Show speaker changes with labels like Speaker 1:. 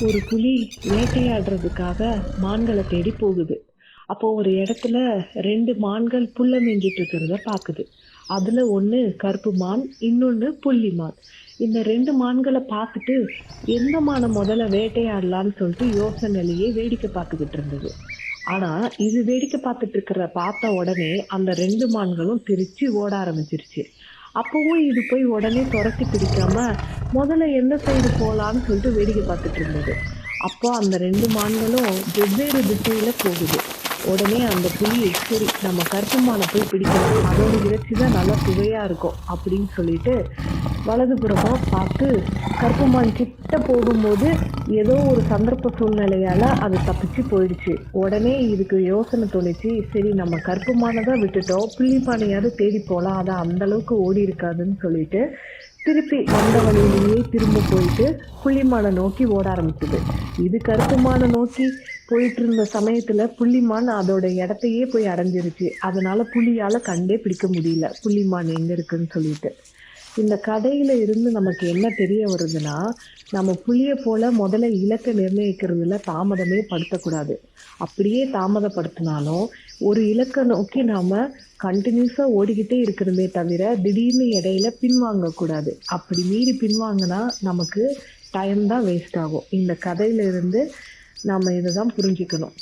Speaker 1: ஒரு புலி வேட்டையாடுறதுக்காக மான்களை தேடி போகுது. அப்போ ஒரு இடத்துல ரெண்டு மான்கள் புல்ல மேய்ஞ்சிட்டு இருக்கிறத பார்க்குது அதுல ஒண்ணு கருப்பு மான் இன்னொன்னு புள்ளி மான். இந்த ரெண்டு மான்களை பார்த்துட்டு எந்த மானை முதல்ல வேட்டையாடலாம்னு சொல்லிட்டு யோசனையிலேயே வேடிக்கை பார்த்துக்கிட்டு இருந்தது. ஆனா இது வேடிக்கை பார்த்துட்டு இருக்கிற பார்த்த உடனே அந்த ரெண்டு மான்களும் திருச்சி ஓட ஆரம்பிச்சிருச்சு. அப்பவும் இது போய் உடனே துரத்தி பிடிக்காம முதல்ல எந்த சைடு போகலான்னு சொல்லிட்டு வேடிக்கை பார்த்துட்டு இருந்தது. அப்போ அந்த ரெண்டு மான்களும் வெவ்வேறு திசையில போகுது. உடனே அந்த புலி சரி நம்ம கருப்புமானை போய் பிடிக்கலாம் அதோட இறைச்சி தான் நல்லா சுவையாக இருக்கும் அப்படின்னு சொல்லிட்டு வலதுபுறமாக பார்த்து கருப்புமான் கிட்ட போகும்போது ஏதோ ஒரு சந்தர்ப்ப சூழ்நிலையால அது தப்பிச்சு போயிடுச்சு. உடனே இதுக்கு யோசனை தோணுச்சு சரி நம்ம கருப்புமானை தான் விட்டுட்டோம் புள்ளிப்பானையாவது தேடி போகலாம் அதான் அந்த அளவுக்கு ஓடி இருக்காதுன்னு சொல்லிட்டு திருப்பி வந்த வழியிலேயே திரும்ப போயிட்டு புள்ளிமானை நோக்கி ஓட ஆரம்பிச்சது. இது கருப்புமான நோக்கி போயிட்டு இருந்த சமயத்துல புள்ளிமான் அதோட இடத்தையே போய் அடைஞ்சிருச்சு. அதனால புலியால கண்டே பிடிக்க முடியல. புள்ளிமான் எங்க இருக்குன்னு சொல்லிட்டு. இந்த கதையில இருந்து நமக்கு என்ன தெரிய வருதுன்னா நம்ம புளிய போல முதல்ல இலக்கை நிர்ணயிக்கிறதுல தாமதமே படுத்தக்கூடாது. அப்படியே தாமதப்படுத்தினாலும் ஒரு இலக்கை நோக்கி நாம கண்டினியூஸா ஓடிக்கிட்டே இருக்கிறதே தவிர திடீர்னு இடையில பின்வாங்க கூடாது அப்படி மீறி பின்வாங்கினா நமக்கு டைம் தான் வேஸ்ட் ஆகும். இந்த கதையில இருந்து நாம் இதை தான் புரிஞ்சுக்கணும்.